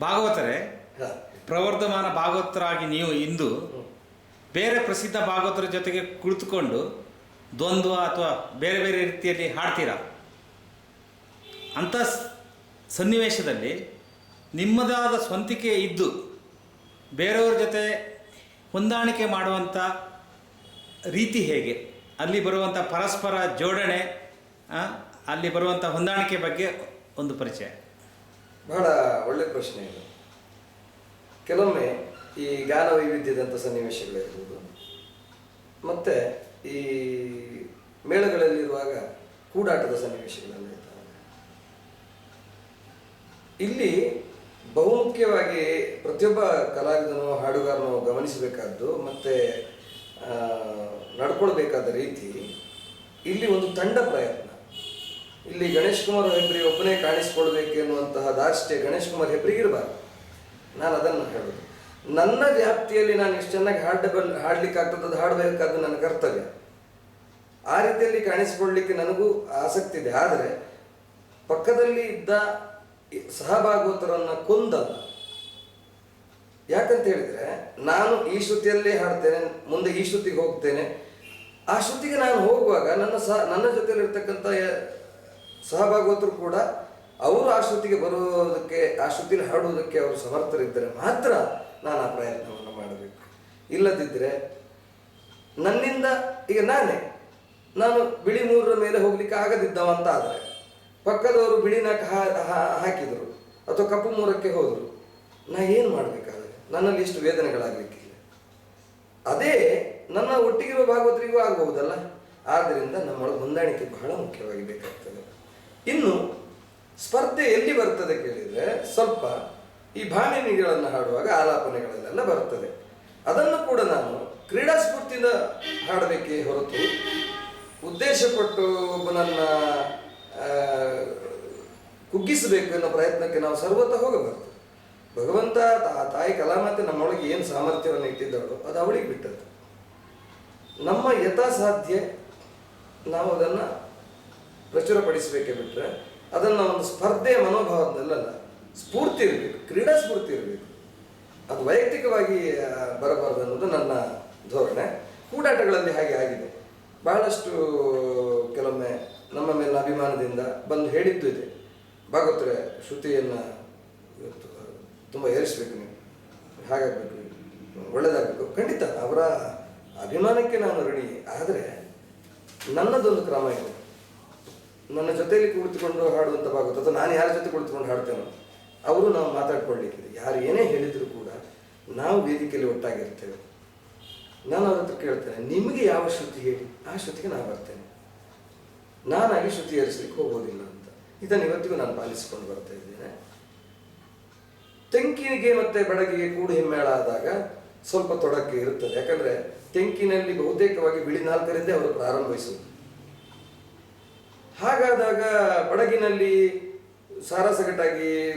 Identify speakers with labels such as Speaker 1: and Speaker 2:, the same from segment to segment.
Speaker 1: ಭಾಗವತರೇ. ಪ್ರವರ್ಧಮಾನ ಭಾಗವತರಾಗಿ ನೀವು ಇಂದು ಬೇರೆ ಪ್ರಸಿದ್ಧ ಭಾಗವತರ ಜೊತೆಗೆ ಕುಳಿತುಕೊಂಡು ದ್ವಂದ್ವ ಅಥವಾ ಬೇರೆ ಬೇರೆ ರೀತಿಯಲ್ಲಿ ಹಾಡ್ತೀರಾ? ಅಂಥ ಸನ್ನಿವೇಶದಲ್ಲಿ ನಿಮ್ಮದಾದ ಸ್ವಂತಿಕೆ ಇದ್ದು ಬೇರೆಯವ್ರ ಜೊತೆ ಹೊಂದಾಣಿಕೆ ಮಾಡುವಂಥ ರೀತಿ ಹೇಗೆ? ಅಲ್ಲಿ ಬರುವಂಥ ಪರಸ್ಪರ ಜೋಡಣೆ ಅಲ್ಲಿ ಬರುವಂಥ ಹೊಂದಾಣಿಕೆ ಬಗ್ಗೆ ಒಂದು ಪರಿಚಯ.
Speaker 2: ಬಹಳ ಒಳ್ಳೆ ಪ್ರಶ್ನೆ ಇದು. ಕೆಲವೊಮ್ಮೆ ಈ ಗಾನ ವೈವಿಧ್ಯದಂಥ ಸನ್ನಿವೇಶಗಳಿರ್ಬೋದು. ಮತ್ತು ಈ ಮೇಳಗಳಲ್ಲಿರುವಾಗ ಕೂಡಾಟದ ಸನ್ನಿವೇಶಗಳಲ್ಲಿ ಇಲ್ಲಿ ಬಹುಮುಖ್ಯವಾಗಿ ಪ್ರತಿಯೊಬ್ಬ ಕಲಾವಿದನು ಹಾಡುಗಾರನು ಗಮನಿಸಬೇಕಾದ್ದು ಮತ್ತು ನಡ್ಕೊಳ್ಬೇಕಾದ ರೀತಿ ಇಲ್ಲಿ ಒಂದು ತಂಡ ಪ್ರಯತ್ನ. ಇಲ್ಲಿ ಗಣೇಶ್ ಕುಮಾರ್ ಹೆಬ್ರಿ ಒಬ್ಬನೇ ಕಾಣಿಸ್ಕೊಳ್ಬೇಕು ಎನ್ನುವಂತಹ ದಾರ್ಷ್ಟ್ಯ ಗಣೇಶ್ ಕುಮಾರ್ ಹೆಬ್ರಿಗಿರಬಾರ್ದು. ನಾನು ಅದನ್ನು ಹೇಳೋದು. ನನ್ನ ವ್ಯಾಪ್ತಿಯಲ್ಲಿ ನಾನು ಇಷ್ಟು ಚೆನ್ನಾಗಿ ಹಾಡಬಲ್ ಹಾಡ್ಲಿಕ್ಕೆ ಆಗ್ತದ ಹಾಡಬೇಕಾದ್ದು ನನ್ನ ಕರ್ತವ್ಯ. ಆ ರೀತಿಯಲ್ಲಿ ಕಾಣಿಸಿಕೊಳ್ಳಲಿಕ್ಕೆ ನನಗೂ ಆಸಕ್ತಿ ಇದೆ. ಆದರೆ ಪಕ್ಕದಲ್ಲಿ ಇದ್ದ ಸಹಭಾಗವತರನ್ನು ಕೊಂದಲ್ಲ. ಯಾಕಂತ ಹೇಳಿದ್ರೆ ನಾನು ಈ ಶ್ರುತಿಯಲ್ಲೇ ಹಾಡ್ತೇನೆ, ಮುಂದೆ ಈ ಶ್ರುತಿಗೆ ಹೋಗ್ತೇನೆ. ಆ ಶ್ರುತಿಗೆ ನಾನು ಹೋಗುವಾಗ ನನ್ನ ಸಹ, ನನ್ನ ಜೊತೆಯಲ್ಲಿರ್ತಕ್ಕಂಥ ಸಹಭಾಗವತರು ಕೂಡ ಅವರು ಆ ಶ್ರುತಿಗೆ ಬರುವುದಕ್ಕೆ ಆ ಶ್ರುತಿಲಿ ಹಾಡುವುದಕ್ಕೆ ಅವರು ಸಮರ್ಥರಿದ್ದರೆ ಮಾತ್ರ ನಾನು ಆ ಪ್ರಯತ್ನವನ್ನು ಮಾಡಬೇಕು. ಇಲ್ಲದಿದ್ದರೆ ನನ್ನಿಂದ, ಈಗ ನಾನೇ, ನಾನು ಬಿಳಿ ಮೂರರ ಮೇಲೆ ಹೋಗ್ಲಿಕ್ಕೆ ಆಗದಿದ್ದವ ಅಂತ ಆದರೆ ಪಕ್ಕದವರು ಬಿಳಿ ಹಾ- ಹಾಕಿದರು, ಅಥವಾ ಕಪ್ಪು ಮೂರಕ್ಕೆ ಹೋದರು, ನಾ ಏನು ಮಾಡಬೇಕಾದ್ರೆ? ನನ್ನಲ್ಲಿ ಇಷ್ಟು ವೇದನೆಗಳಾಗಲಿಕ್ಕಿಲ್ಲ. ಅದೇ ನನ್ನ ಒಟ್ಟಿಗಿರುವ ಭಾಗವತರಿಗೂ ಆಗಬಹುದಲ್ಲ? ಆದ್ದರಿಂದ ನಮ್ಮೊಳಗೆ ಹೊಂದಾಣಿಕೆ ಬಹಳ ಮುಖ್ಯವಾಗಿ ಬೇಕಾಗ್ತದೆ ಇನ್ನು ಸ್ಪರ್ಧೆ ಎಲ್ಲಿ ಬರ್ತದೆ ಕೇಳಿದರೆ ಸ್ವಲ್ಪ ಈ ಭಾಮಿನಿಗಳನ್ನು ಹಾಡುವಾಗ ಆಲಾಪನೆಗಳಲ್ಲೆಲ್ಲ ಬರ್ತದೆ. ಅದನ್ನು ಕೂಡ ನಾನು ಕ್ರೀಡಾ ಸ್ಫೂರ್ತಿಯಿಂದ ಹಾಡಬೇಕೇ ಹೊರತು ಉದ್ದೇಶಪಟ್ಟು ಒಬ್ಬನನ್ನ ಆ, ಕುಗ್ಗಿಸಬೇಕು ಅನ್ನೋ ಪ್ರಯತ್ನಕ್ಕೆ ನಾವು ಸರ್ವತ ಹೋಗಬಾರ್ದು ಭಗವಂತ ತಾ- ತಾಯಿ ಕಲಾಮಾತೆ ನಮ್ಮೊಳಗೆ ಏನು ಸಾಮರ್ಥ್ಯವನ್ನು ಇಟ್ಟಿದ್ದಾಳೋ ಅದು ಅವಳಿಗೆ ಬಿಟ್ಟದ್ದು. ನಮ್ಮ ಯಥಾಸಾಧ್ಯ ನಾವು ಅದನ್ನು ಪ್ರಚುರಪಡಿಸಬೇಕೇ ಬಿಟ್ಟರೆ ಅದನ್ನು ಒಂದು ಸ್ಪರ್ಧೆಯ ಮನೋಭಾವದಲ್ಲಲ್ಲ ಸ್ಫೂರ್ತಿ ಇರಬೇಕು, ಕ್ರೀಡಾ ಸ್ಫೂರ್ತಿ ಇರಬೇಕು. ಅದು ವೈಯಕ್ತಿಕವಾಗಿ ಬರಬಾರದು ಅನ್ನೋದು ನನ್ನ ಧೋರಣೆ. ಕೂಡಾಟಗಳಲ್ಲಿ ಹಾಗೆ ಆಗಿದೆ. ಬಹಳಷ್ಟು ಕೆಲವೊಮ್ಮೆ ನಮ್ಮ ಮೇಲಿನ ಅಭಿಮಾನದಿಂದ ಬಂದು ಹೇಳಿದ್ದು ಇದೆ. ಭಾಗವತ್ರೆ ಶ್ರುತಿಯನ್ನು ತುಂಬ ಏರಿಸಬೇಕು ನೀವು. ಹಾಗಾಗಬೇಕು ಒಳ್ಳೆಯದಾಗಬೇಕು ಖಂಡಿತ ಅವರ ಅಭಿಮಾನಕ್ಕೆ ನಾನು ರೆಡಿ ಆದರೆ ನನ್ನದೊಂದು ಕ್ರಮ ಇದೆ. ನನ್ನ ಜೊತೆಯಲ್ಲಿ ಕುಳಿತುಕೊಂಡು ಹಾಡುವಂಥ ಭಾಗವತ ಅಥವಾ ನಾನು ಯಾರ ಜೊತೆ ಕುಳಿತುಕೊಂಡು ಹಾಡ್ತೇನೋ, ಅವರು ನಾವು ಮಾತಾಡ್ಕೊಳ್ಳಿಕ್ಕಿದೆ ಯಾರು ಏನೇ ಹೇಳಿದರೂ ಕೂಡ ನಾವು ವೇದಿಕೆಯಲ್ಲಿ ಒಟ್ಟಾಗಿರ್ತೇವೆ. ನಾನು ಅವ್ರ ಹತ್ರ ಕೇಳ್ತೇನೆ, ನಿಮಗೆ ಯಾವ ಶ್ರುತಿ ಹೇಳಿ? ಆ ಶ್ರುತಿಗೆ ನಾನು ಬರ್ತೇನೆ. ನಾನಾಗಿ ಶ್ರುತಿ ಏರಿಸಲಿಕ್ಕೆ ಹೋಗೋದಿಲ್ಲ ಅಂತ. ಇದನ್ನು ಇವತ್ತಿಗೂ ನಾನು ಪಾಲಿಸಿಕೊಂಡು ಬರ್ತಾ ಇದ್ದೇನೆ. ತೆಂಕಿನಿಗೆ ಮತ್ತೆ ಬಡಗಿಗೆ ಕೂಡು ಹಿಮ್ಮೇಳ ಆದಾಗ ಸ್ವಲ್ಪ ತೊಡಕ್ಕೆ ಇರುತ್ತದೆ. ಯಾಕಂದ್ರೆ ತೆಂಕಿನಲ್ಲಿ ಬಹುತೇಕವಾಗಿ ಬಿಳಿ ನಾಲ್ಕರಿಂದ ಅವರು ಪ್ರಾರಂಭಿಸುವುದು ಹಾಗಾದಾಗ ಬಡಗಿನಲ್ಲಿ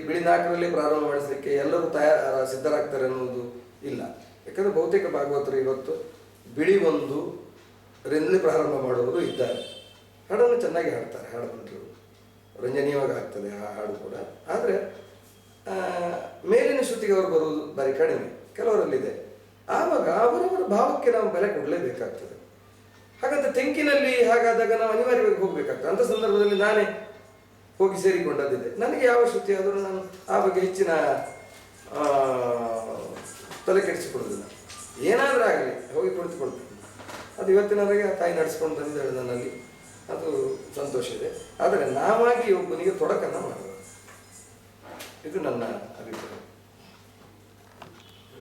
Speaker 2: ಬಿಳಿ ನಾಲ್ಕರಲ್ಲಿ ಪ್ರಾರಂಭ ಮಾಡಿಸಲಿಕ್ಕೆ ಎಲ್ಲರೂ ತಯಾರ, ಸಿದ್ಧರಾಗ್ತಾರೆ ಅನ್ನೋದು ಇಲ್ಲ. ಯಾಕಂದರೆ ಬಹುತೇಕ ಭಾಗವತರು ಇವತ್ತು ಬಿಳಿ ಒಂದು ರಿಂದಲೇ ಪ್ರಾರಂಭ ಮಾಡುವವರು ಇದ್ದಾರೆ. ಹಾಡನ್ನು ಚೆನ್ನಾಗಿ ಹಾಡ್ತಾರೆ ಹಾಡಬಲ್ಲರು ರಂಜನೀಯವಾಗಿ ಆಗ್ತದೆ ಆ ಹಾಡು ಕೂಡ. ಆದರೆ ಮೇಲಿನ ಶ್ರುತಿಗೆ ಅವರು ಬರುವುದು ಬಾರಿ ಕಡಿಮೆ. ಕೆಲವರಲ್ಲಿದೆ. ಆವಾಗ ಅವರವರ ಭಾವಕ್ಕೆ ನಾವು ಬೆಲೆ ಕೊಡಲೇಬೇಕಾಗ್ತದೆ. ಹಾಗಂತ ತೆಂಕಿನಲ್ಲಿ ಹಾಗಾದಾಗ ನಾವು ಅನಿವಾರ್ಯವಾಗಿ ಹೋಗ್ಬೇಕಾಗ್ತದೆ. ಅಂತ ಸಂದರ್ಭದಲ್ಲಿ ನಾನೇ ಹೋಗಿ ಸೇರಿಕೊಂಡದ್ದಿದೆ. ನನಗೆ ಯಾವ ಶ್ರುತಿ ಆದರೂ ನಾನು ಆ ಬಗ್ಗೆ ಹೆಚ್ಚಿನ ತಲೆ ಕೆಡಿಸಿಕೊಳ್ಳೋದಿಲ್ಲ ಏನಾದರೂ ಆಗಲಿ, ಹೋಗಿ ಕುಳಿತುಕೊಳ್ತೀನಿ ಅದು ಇವತ್ತಿನವರೆಗೆ ಆ ತಾಯಿ ನಡೆಸ್ಕೊಂಡು ತಂದಿದ್ದಾಳೆ ನನ್ನಲ್ಲಿ. ಅದು ಸಂತೋಷ ಇದೆ. ಆದರೆ ನಾವಾಗಿ ಒಬ್ಬನಿಗೆ ತೊಡಕನ್ನು ಮಾಡಬೇಕು ಇದು ನನ್ನ ಅಭಿಪ್ರಾಯ.